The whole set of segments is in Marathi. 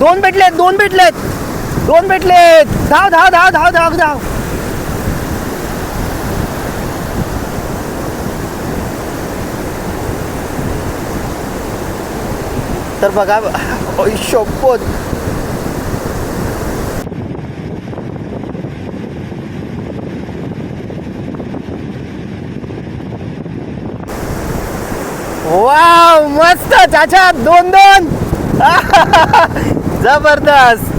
दोन भेटलेत दोन भेटलेत. दोन भेटलेत. धाव धाव धाव धाव धाव धाव. तर बघा शोपत वाव मस्त चाचा दोन दोन. जबरदस्त.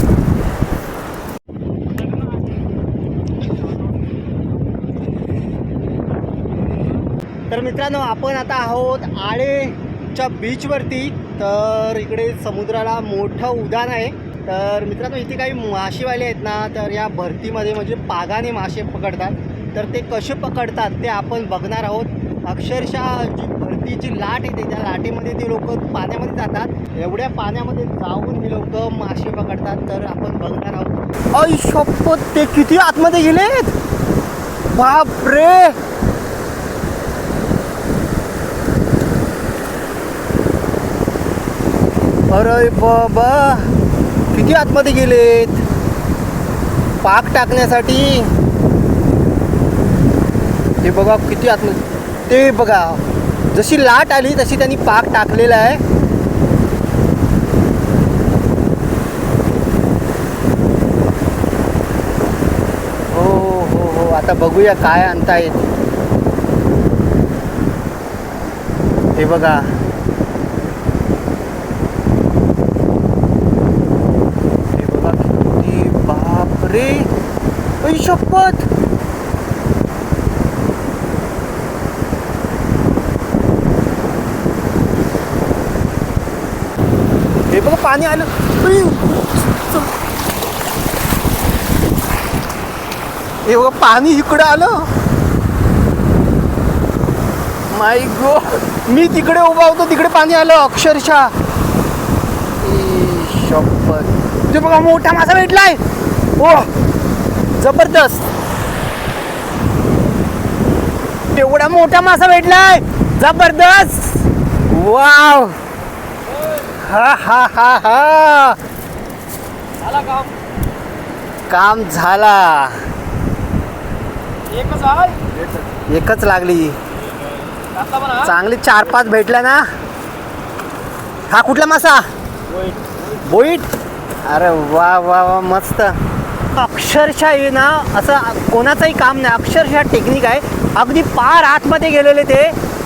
तर मित्रांनो आपण आता आहोत आळेच्या बीचवरती तर इकडे समुद्राला मोठं उदान आहे. तर मित्रांनो इथे काही मासेवाले आहेत ना तर या भरतीमध्ये म्हणजे पागाने मासे पकडतात. तर ते कसे पकडतात ते आपण बघणार आहोत. अक्षरशः जी भरतीची लाट येते त्या लाटेमध्ये ते लोक पाण्यामध्ये जातात. एवढ्या पाण्यामध्ये जाऊन हे लोक मासे पकडतात तर आपण बघणार आहोत. अय शपथ ते किती आतमध्ये गेलेत? बापरे! अरे बाबा किती आतमध्ये गेलेत? पाक टाकण्यासाठी. हे बघा किती आतमध्ये ते बघा. जशी लाट आली तशी त्यांनी पाक टाकलेला आहे. हो हो हो आता बघूया काय आणता येत. हे बघा. हे बघा किती बापरे. ऐ हे बघा पाणी आलं. हे बघा पाणी इकडं आलं. माय गो मी तिकडे उभा होतो तिकडे पाणी आलं अक्षरशः. ई, शपथ ते बघा मोठा मासा भेटलाय. हो जबरदस्त. तेवढा मोठा मासा भेटलाय. जबरदस्त. वाव. हा हा हा हा. आला काम. काम झाला. एकच आहे. एकच लागली. चांगली चार पाच भेटल्या ना. हा कुठला मासा? बोईट. अरे वा वा वा मस्त. अक्षरशः आहे ना असं कोणाचंही काम नाही. अक्षरशः टेक्निक आहे. अगदी पार आतमध्ये गेलेले ते.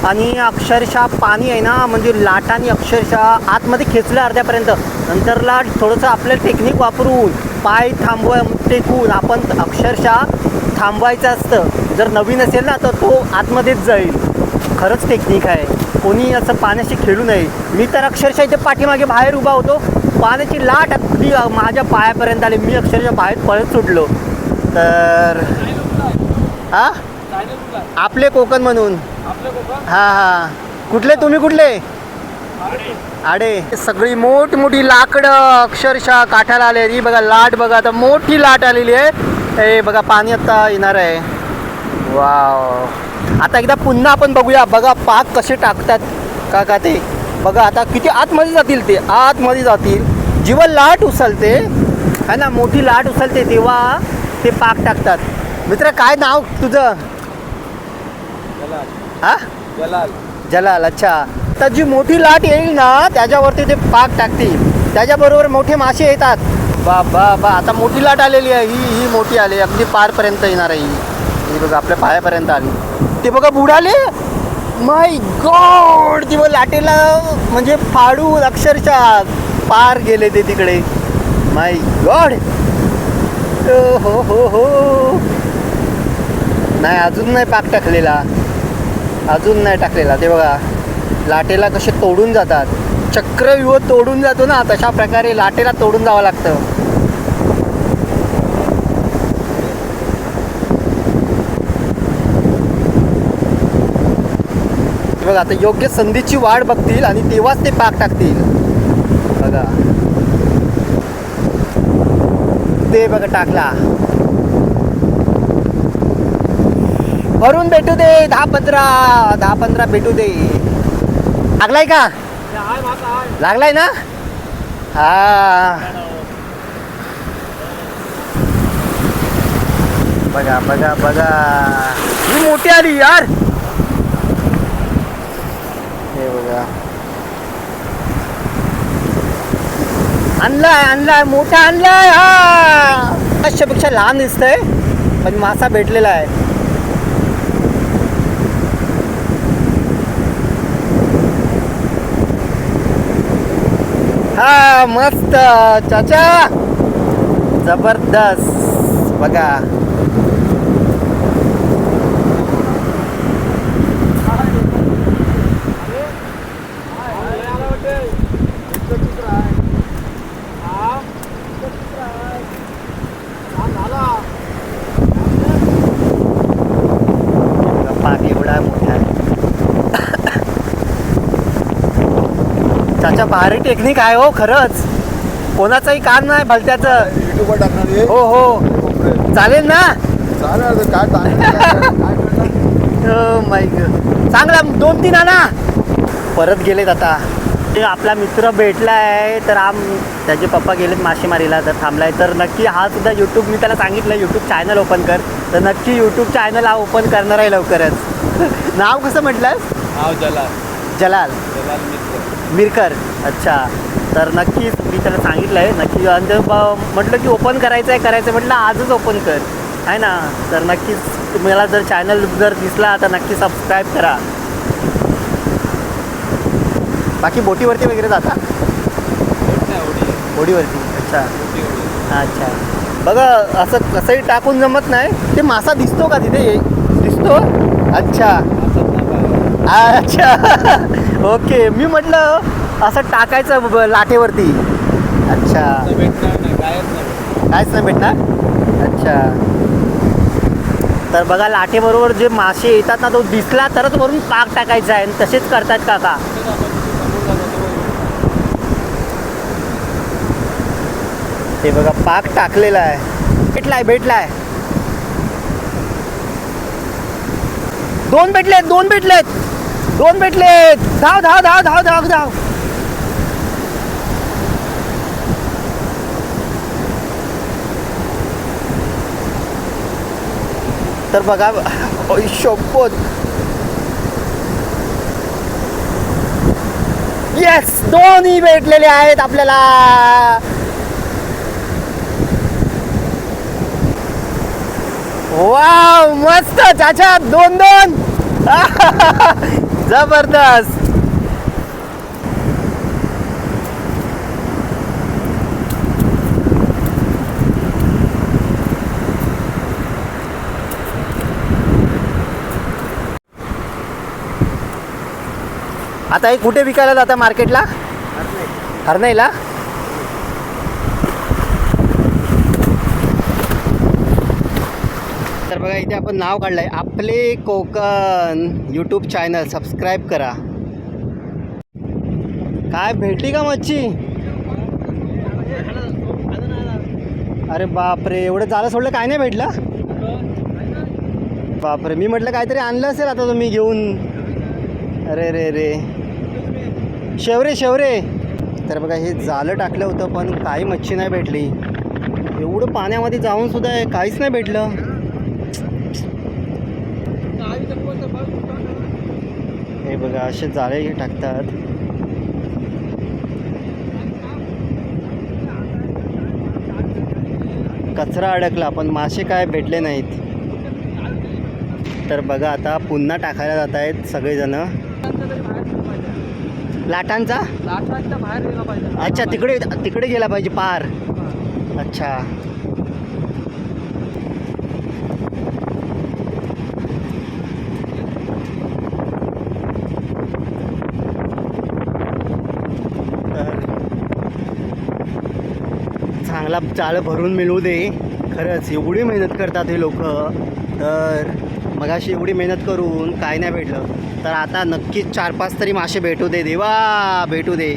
आणि अक्षरशः पाणी आहे ना म्हणजे लाटाने अक्षरशः आतमध्ये खेचलं अर्ध्यापर्यंत. नंतरला थोडंसं आपलं टेक्निक वापरून पाय थांबवा टेकून आपण अक्षरशः थांबवायचं असतं. जर नवीन असेल ना तर तो आतमध्येच जाईल. खरंच टेक्निक आहे. कोणी असं पाण्याशी खेळू नये. मी तर अक्षरशः इथे पाठीमागे बाहेर उभा होतो. पाण्याची लाट अगदी माझ्या पायापर्यंत आली. मी अक्षरशः बाहेर पळत सुटलो. तर हा आपले कोकण म्हणून. हा हा. कुठले तुम्ही कुठले? आडे. सगळी मोठी मोठी लाकडं अक्षरशः काठाला आले. ही बघा लाट बघा. आता मोठी लाट आलेली आहे. हे बघा पाणी आता येणार आहे. वाव. आता एकदा पुन्हा आपण बघूया. बघा पाक कसे टाकतात. का का ते. बघा आता किती आतमध्ये जातील ते. आतमध्ये जातील. जेव्हा लाट उचलते है ना मोठी लाट उचलते तेव्हा ते पाक टाकतात. मित्र काय नाव तुझं? हा? जलाल. जलाल अच्छा. तर जी मोठी लाट येईल ना त्याच्यावरती ते पाक टाकतील. त्याच्याबरोबर मोठे मासे येतात. बा बा बा. आता मोठी लाट आलेली आहे. ही ही मोठी आली. अगदी पारपर्यंत येणार आहे ही. ही बघा आपल्या पायापर्यंत आली. ते बघा बुडाले. माय गॉड ती बघ लाटेला म्हणजे फाडून अक्षरशः. पार गेले ते तिकडे. माय गॉड हो हो हो. नाही अजून नाही पाक टाकलेला. अजून नाही टाकलेला. ते बघा लाटेला कसे तोडून जातात. चक्रव्यूह तोडून जातो ना तशा प्रकारे लाटेला तोडून जावं लागतं. बघा आता योग्य संधीची वाट बघतील आणि तेव्हाच ते पाक टाकतील. बघा. ते बघा टाकला. भरून भेटू दे दहा पंधरा दहा पंधरा भेटू दे. लागलाय का? लागलाय ना? हा. बघा बघा बघा. ही मोठी आली यार. हे बघा. आणलाय आणलाय मोठा आणलाय. हा. पेक्षा लहान दिसतंय पण मासा भेटलेला आहे. हा मस्त. चाचा. जबरदस्त. बघा पाक एवढा मोठा आहे चाचा भारी टेक्निक आहे हो खरंच. कोणाचंही काम नाही भलत्याचं. युट्यूबवर टाकणार आहे. हो हो. चालेल ना? चालेल काय? माय चांगला दोन तीन आणा. परत गेलेत आता. ते आपला मित्र भेटलाय तर आम त्याचे पप्पा गेलेत मासेमारीला तर थांबलाय. तर नक्की हा सुद्धा यूट्यूब मी त्याला सांगितलं यूट्यूब चॅनल ओपन कर. तर नक्की यूट्यूब चॅनल हा ओपन करणार आहे लवकरच. नाव कसं म्हटलं नाव जलाल. जलाल. जलाल मित्र. मिरकर. अच्छा. तर नक्कीच मी त्याला सांगितलं आहे नक्की आणि ते म्हटलं की ओपन करायचं आहे करायचं आहे म्हटलं आजच ओपन कर. आहे ना? तर नक्कीच तुम्हाला जर चॅनल जर दिसला तर नक्की सबस्क्राईब करा. बाकी बोटीवरती वगैरे जाता? बोटीवरती. अच्छा. अच्छा. बघा असं कसंही टाकून जमत नाही. ते मासा दिसतो का तिथे? दिसतो? अच्छा. अच्छा. ओके मी म्हटलं असं टाकायचं ब- लाटेवरती. अच्छा. भेटणार नाही कायच नाही कायच नाही भेटणार? अच्छा. तर बघा लाटेबरोबर जे मासे येतात ना तो दिसला तरच वरून पाक टाकायचा आहे. आणि तसेच करतात काका. तेच आपण समोर जातो ते बघा पाक टाकलेला आहे. भेटलाय भेटलाय. दोन भेटलेत दोन भेटलेत. दोन भेटलेत धाव धाव धाव धाव धाव धाव. तर बघा ओय, येस दोन्ही भेटलेले आहेत आपल्याला. वाव मस्त चाचा दोन दोन. जबरदस्त. आता हे कुठे विकायला जातं मार्केटला हरणाईला बघा इथे आपण नाव काढलंय. आपले कोकण यूट्यूब चॅनल सबस्क्राईब करा. काय भेटली का मच्छी? अरे बापरे एवढं झालं सोडलं काय नाही भेटलं? बापरे मी म्हटलं काहीतरी आणलं असेल आता तुम्ही घेऊन. अरे रे रे. शेवरे शेवरे. तर बघा हे जालं टाकलं होतं पण काही मच्छी नाही भेटली. एवढं पाण्यामध्ये जाऊन सुद्धा काहीच नाही भेटलं. हे बघा असे जाळे हे टाकतात. कचरा अडकला पण मासे काय भेटले नाहीत. तर बघा आता पुन्हा टाकायला जात आहेत सगळेजण. लाटांचा? लाटांच्या बाहेर गेला पाहिजे. अच्छा तिकडे तिकडे गेला पाहिजे पार. अच्छा. चांगला चाळ भरून मिळू दे. खरंच एवढी मेहनत करतात हे लोक. तर मगाशी एवढी मेहनत करून काय नाही भेटलं. तर आता नक्कीच चार पाच तरी मासे भेटू दे देवा भेटू दे.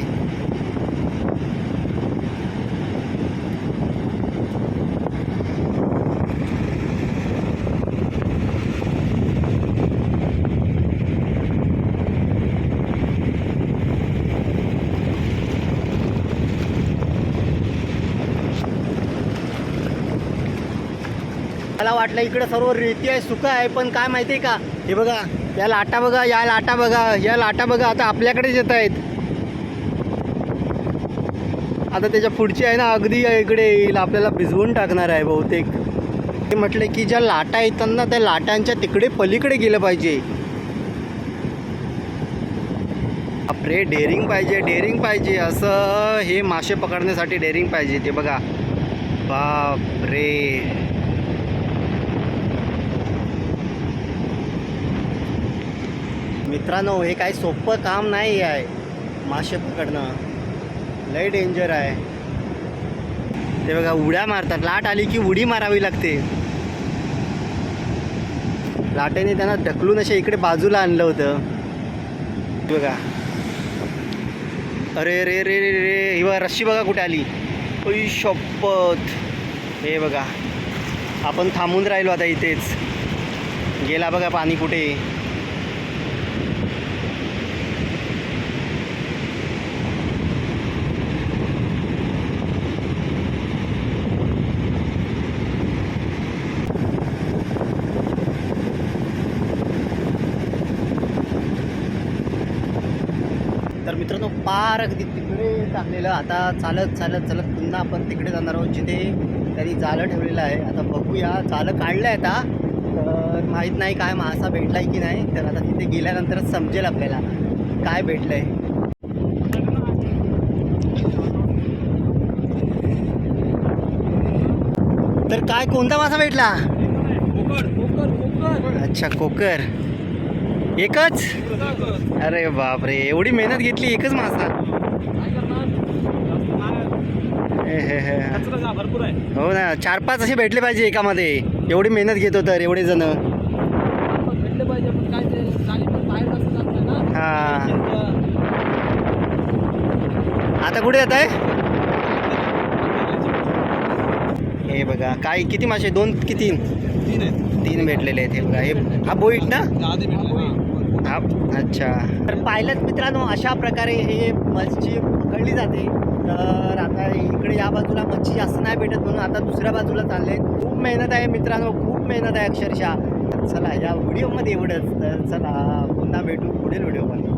वाटलं इकडं सर्व रेती आहे सुका आहे पण काय माहिती आहे का? हे बघा या लाटा बघा या लाटा बघा या लाटा बघा आता आपल्याकडेच येत आहेत. आता त्याच्या पुढची आहे ना अगदी इकडे येईल आपल्याला भिजवून टाकणार आहे बहुतेक. ते म्हटले की ज्या लाटा येतात ना त्या लाटांच्या तिकडे पलीकडे गेलं पाहिजे. बापरे डेअरिंग पाहिजे डेअरिंग पाहिजे असं हे मासे पकडण्यासाठी डेअरिंग पाहिजे ते बघा. बाप रे मित्रांनो हे काही सोपं काम नाही आहे मासे पकडणं. लय डेंजर आहे. ते बघा उड्या मारतात. लाट आली की उडी मारावी लागते. लाटेने त्यांना ढकलून असे इकडे बाजूला आणलं होतं. बघा. अरे रे रे रे रे. ही बघा रस्सी बघा कुठे आली. ओई शपथ. हे बघा. आपण थांबून राहिलो आता इथेच. गेला बघा पाणी कुठे तर मित्रांनो पार अगदी तिकडे टाकलेलं आता चालत चालत चालत पुन्हा आपण तिकडे जाणार आहोत जिथे त्यांनी जाळं ठेवलेलं आहे. आता बघूया जाळं काढलं आहे आता. तर माहीत नाही काय मासा भेटलाय की नाही. तर आता तिथे गेल्यानंतरच समजेल आपल्याला काय भेटलंय. तर काय कोणता मासा भेटला? कोकड कोकड कोकड अच्छा कोकर. एकच? अरे बापरे एवढी मेहनत घेतली एकच मासा हो ना चार पाच असे भेटले पाहिजे एकामध्ये. एवढी मेहनत घेतो तर एवढे जण. पाहिजे हा. आता कुठे जात आहे हे बघा काय किती मासे दोन की तीन? तीन तीन भेटलेले आहेत हे बघा. हे हा बोईट ना? अच्छा. तर पाहिलंच मित्रांनो अशा प्रकारे हे मच्छी पकडली जाते. तर आता इकडे या बाजूला मच्छी जास्त नाही भेटत म्हणून आता दुसऱ्या बाजूला चालले खूप मेहनत आहे मित्रांनो खूप मेहनत आहे अक्षरशः. चला या व्हिडिओमध्ये एवढंच. तर चला पुन्हा भेटू पुढील व्हिडिओमध्ये.